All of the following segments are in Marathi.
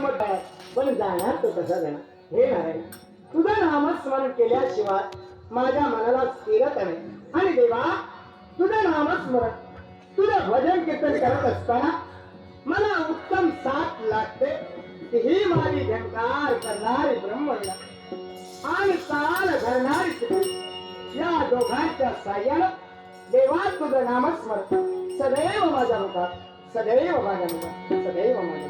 गंमत आहे. पण जाणार तो कसा जाणार. हे नारायण तुझं नामस्मरण केल्याशिवाय माझ्या मनाला स्थिरता नाही. आणि देवा तुझं नामस्मरण तुझं भजन कीर्तन करत असताना मला उत्तम साथ लागते. की ही माझी झंकार करणारी ब्रह्मला आणि ताल धरणारी या दोघांच्या साह्यानं देवा तुझं नामस्मरण. सदैव माझ्या मुखात सदैव माझ्या मुखात सदैव माझ्या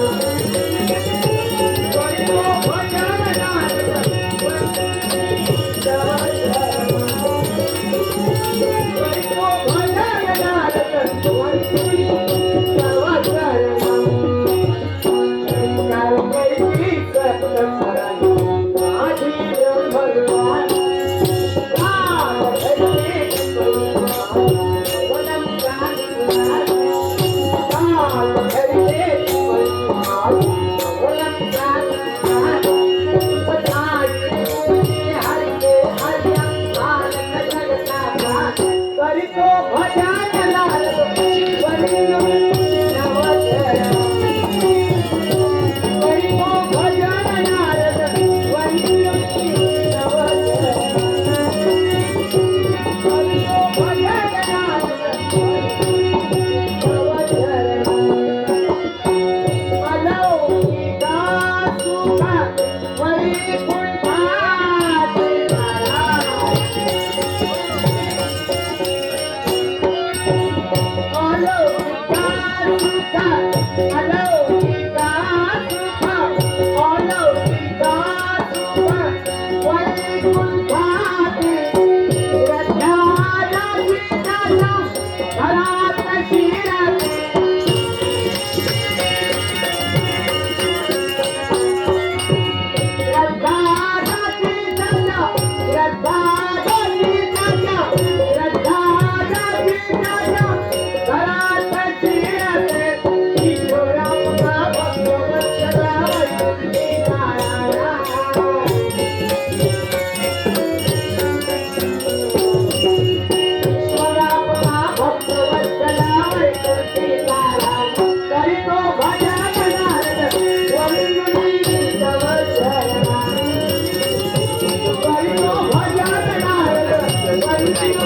Thank you. Bye.